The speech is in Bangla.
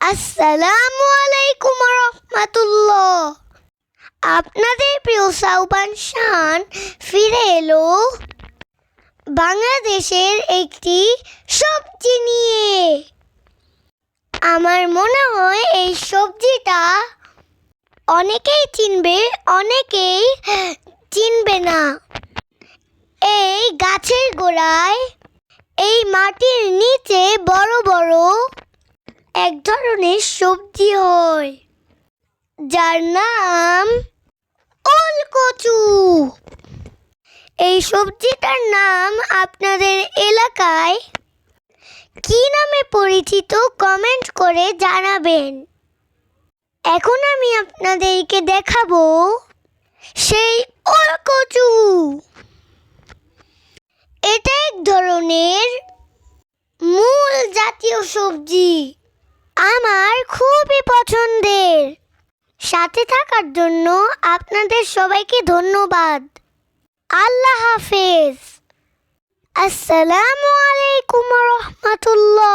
আসসালামু আলাইকুম রহমাতুল্লাহ। আপনাদের প্রিয় সাউবান শান ফিরে এলো বাংলাদেশের একটি সবজি নিয়ে। আমার মনে হয় এই সবজিটা অনেকেই চিনবে অনেকেই চিনবে না। এই গাছের গোড়ায়, এই মাটির নিচে এক ধরনের সবজি হয়, যার নাম ওলকচু। এই সবজিটার নাম আপনাদের এলাকায় কি নামে পরিচিত কমেন্ট করে জানাবেন। এখন আমি আপনাদেরকে দেখাবো সেই ওলকচু। এটা এক ধরনের মূল জাতীয় সবজি। আমার খুবই পছন্দের। সাথে থাকার জন্য আপনাদের সবাইকে ধন্যবাদ। আল্লাহ হাফেজ। আসসালামু আলাইকুম রহমতুল্লাহ।